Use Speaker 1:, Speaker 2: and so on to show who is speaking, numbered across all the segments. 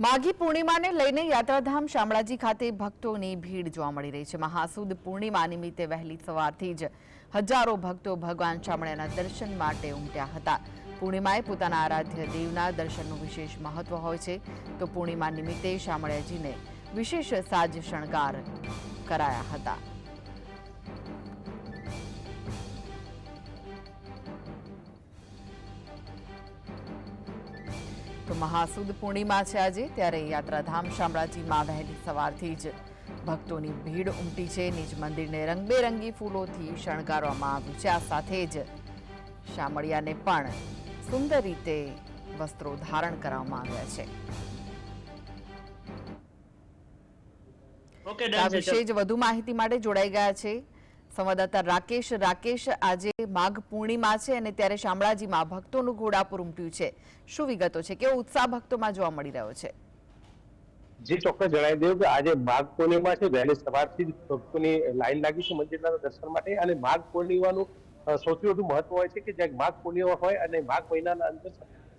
Speaker 1: માઘી પૂર્ણિમાને લઈને યાત્રાધામ શામળાજી ખાતે ભક્તોની ભીડ જોવા મળી રહી છે. મહાસુદ પૂર્ણિમા નિમિત્તે વહેલી સવારથી જ હજારો ભક્તો ભગવાન શામળાના દર્શન માટે ઉમટ્યા હતા. પૂર્ણિમાએ પોતાના આરાધ્ય દેવના દર્શનનું વિશેષ મહત્વ હોય છે. તો પૂર્ણિમા નિમિત્તે શામળાજીને વિશેષ સાજ શણગાર કરાયા હતા. તો મહાસુદ પૂર્ણિમા છે આજે ત્યારે યાત્રાધામ શામળાજીમાં વહેલી સવારથી જ ભક્તોની ભીડ ઉમટી છે. નિજ મંદિરને રંગબેરંગી ફૂલોથી શણગારવામાં આવ્યું છે. આ સાથે જ શામળિયાને પણ સુંદર રીતે વસ્ત્રો ધારણ કરવામાં આવ્યા છે. આ વિશે જ વધુ માહિતી માટે જોડાઈ ગયા છે. સંવાદદાતા રાકેશ રાકેશ આજે માઘ પૂર્ણિમા છે અને ત્યારે શામળાજીમાં ભક્તોનું ઘોડાપુર ઉમટ્યું છે. શું વિગતો છે? કેવો ઉત્સાહ ભક્તોમાં જોવા મળી રહ્યો છે?
Speaker 2: જે, ચોક્કસ જણાવી દઉં કે આજે માઘ પૂર્ણિમા છે. વહેલી સવારથી જ ભક્તોની લાઈન લાગી છે મંદિરના દર્શન માટે અને માઘ પૂર્ણિમાનું સૌથી વધુ મહત્વ હોય છે કે જ્યાં માઘ પૂર્ણિમા હોય અને માઘ મહિનાના અંદર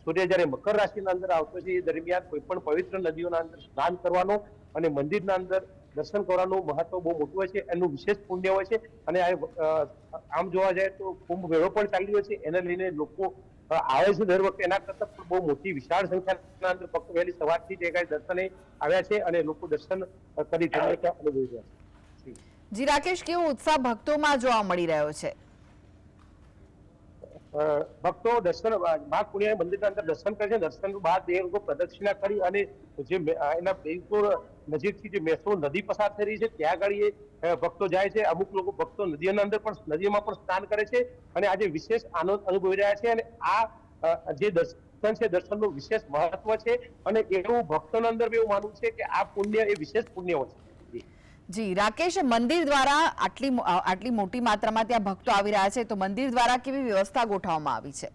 Speaker 2: સૂર્ય જ્યારે મકર રાશિના અંદર આવતો છે, એ દરમિયાન કોઈ પણ પવિત્ર નદીઓના અંદર સ્નાન કરવાનો અને મંદિરના અંદર દર્શન કરવાનું મહત્વ બહુ મોટું હોય છે, એનું વિશેષ પુણ્ય હોય છે અને આમ જોવા જાય તો કુંભ મેળો પણ ચાલી રહ્યો છે. એને લઈને લોકો આવે છે દર વખતે. એના કરતાં પણ બહુ મોટી વિશાળ સંખ્યાના અંદર ભક્તો વહેલી સવારથી જે કાંઈ દર્શને આવ્યા છે અને લોકો દર્શન કરી ધન્યતા અનુભવી રહ્યા છે.
Speaker 1: જી, રાકેશ, કેવો ઉત્સાહ ભક્તોમાં જોવા મળી રહ્યો છે?
Speaker 2: ભક્તો દર્શન માઘ પુણ્ય મંદિરના અંદર દર્શન કરે છે. દર્શન બાદ એ લોકો પ્રદક્ષિણા કરી અને જે એના બિલકુલ નજીકથી જે મેસો નદી પસાર થઈ રહી છે, ત્યાં આગળ એ ભક્તો જાય છે. અમુક લોકો ભક્તો નદીઓના અંદર પણ નદીઓમાં પણ સ્નાન કરે છે અને આજે વિશેષ આનંદ અનુભવી રહ્યા છે અને આ જે દર્શન છે, દર્શનનું વિશેષ મહત્વ છે અને એવું ભક્તોના અંદર એવું માનવું છે કે આ પુણ્ય એ વિશેષ પુણ્ય હોય છે. જી.
Speaker 1: રાકેશ મંદિર દ્વારા આટલી આટલી મોટી માત્રામાં ત્યાં ભક્તો આવી રહ્યા છે, તો મંદિર દ્વારા કેવી વ્યવસ્થા ગોઠવવામાં આવી છે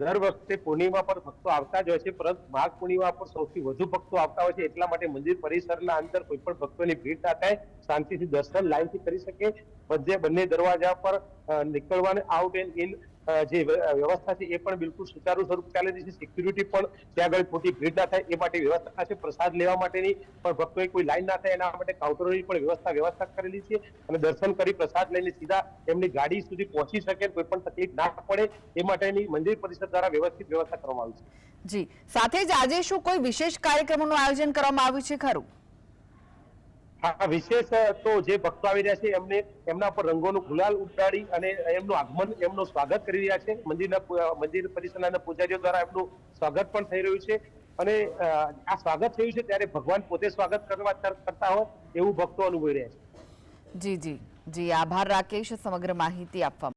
Speaker 2: દર વખતે પૂર્ણિમા પર ભક્તો આવતા જ હોય છે, પરંતુ માઘ પૂર્ણિમા પર સૌથી વધુ ભક્તો આવતા હોય છે, એટલા માટે મંદિર પરિસરના અંદર કોઈ પણ ભક્તોની ભીડ ના થાય, શાંતિથી દર્શન લાઈનથી કરી શકે બધે બંને દરવાજા પર નીકળવાને આઉટ એન્ડ ઇન જે વ્યવસ્થા છે એ પણ બિલકુલ સુચારુ સ્વરૂપ ચાલે છે. સિક્યુરિટી પણ ત્યાં આગળ ખોટી ભીડ ના થાય એ માટે વ્યવસ્થા છે. પ્રસાદ લેવા માટેની પણ ભક્તોએ કોઈ લાઈન ના થાય એના માટે કાઉન્ટરોની પણ વ્યવસ્થા વ્યવસ્થા કરેલી છે અને દર્શન કરી પ્રસાદ લઈને સીધા એમની ગાડી સુધી પહોંચી શકે કોઈ પણ તકલીફ ના પડે એ માટેની મંદિર પરિષદ દ્વારા વ્યવસ્થિત વ્યવસ્થા કરવામાં આવી છે.
Speaker 1: જી. સાથે જ આજે શું કોઈ વિશેષ કાર્યક્રમોનું આયોજન કરવામાં આવ્યું છે? ખરું.
Speaker 2: હા વિશેષ તો જે ભક્તો આવી રહ્યા છે, એમને, એમના પર રંગોનું ગુલાલ ઉડાડી અને એમનું આગમન, એમનું સ્વાગત કરી રહ્યા છે. મંદિરના મંદિર પરિસરના પૂજારીઓ દ્વારા એમનું સ્વાગત પણ થઈ રહ્યું છે. અને આ સ્વાગત થયું છે ત્યારે ભગવાન પોતે સ્વાગત કરવા કરતા હોય એવું ભક્તો અનુભવી રહ્યા છે.
Speaker 1: જી જી. જી, આભાર, રાકેશ. સમગ્ર માહિતી આપવા